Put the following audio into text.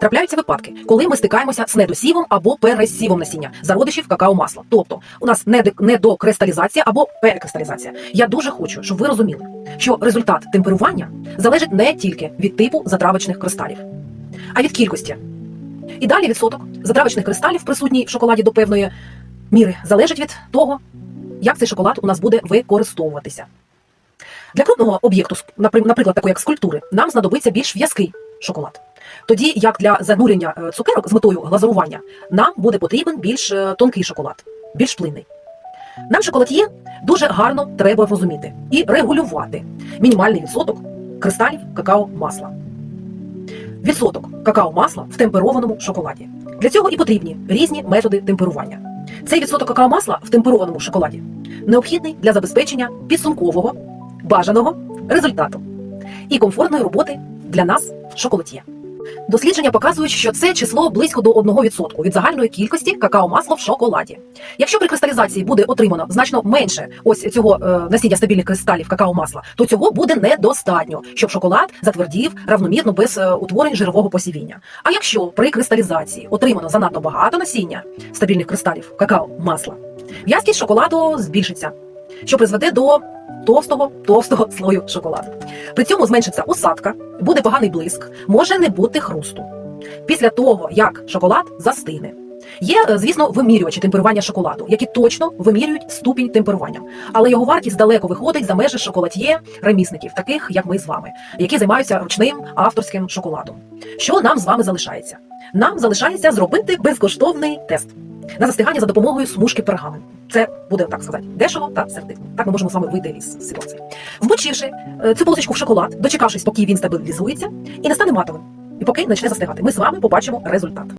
Трапляються випадки, коли ми стикаємося з недосівом або пересівом насіння зародишів какао-масла. Тобто у нас недокристалізація або перекристалізація. Я дуже хочу, щоб ви розуміли, що результат темперування залежить не тільки від типу затравочних кристалів, а від кількості. І далі відсоток затравочних кристалів, присутній в шоколаді до певної міри, залежить від того, як цей шоколад у нас буде використовуватися. Для крупного об'єкту, наприклад, такої як скульптури, нам знадобиться більш в'язкий шоколад. Тоді як для занурення е, цукерок з метою глазурування, нам буде потрібен більш е, тонкий шоколад, більш плинний. Нам шоколад'є дуже гарно треба розуміти і регулювати мінімальний відсоток кристалів какао-масла. Відсоток какао-масла в темперованому шоколаді. Для цього і потрібні різні методи темперування. Цей відсоток какао-масла в темперованому шоколаді необхідний для забезпечення підсумкового бажаного результату і комфортної роботи для нас, шоколад'є. Дослідження показують, що це число близько до 1% від загальної кількості какао-масла в шоколаді. Якщо при кристалізації буде отримано значно менше ось цього е, насіння стабільних кристалів какао-масла, то цього буде недостатньо, щоб шоколад затвердів равномірно без е, утворень жирового посівіння. А якщо при кристалізації отримано занадто багато насіння стабільних кристалів какао-масла, в'язкість шоколаду збільшиться, що призведе до товстого товстого слою шоколаду. При цьому зменшиться осадка, буде поганий блиск, може не бути хрусту. Після того, як шоколад застине. Є, е, звісно, вимірювачі темперування шоколаду, які точно вимірюють ступінь темперування, але його вартість далеко виходить за межі шоколад'є ремісників, таких як ми з вами, які займаються ручним авторським шоколадом. Що нам з вами залишається? Нам залишається зробити безкоштовний тест на застигання за допомогою смужки пергаменту. Це буде так сказати дешево та сердитно. Так ми можемо з вами вийти із ситуації. Вмочивши е, цю полосочку в шоколад, дочекавшись, поки він стабілізується, і не стане матовим. І поки почне застигати, ми з вами побачимо результат.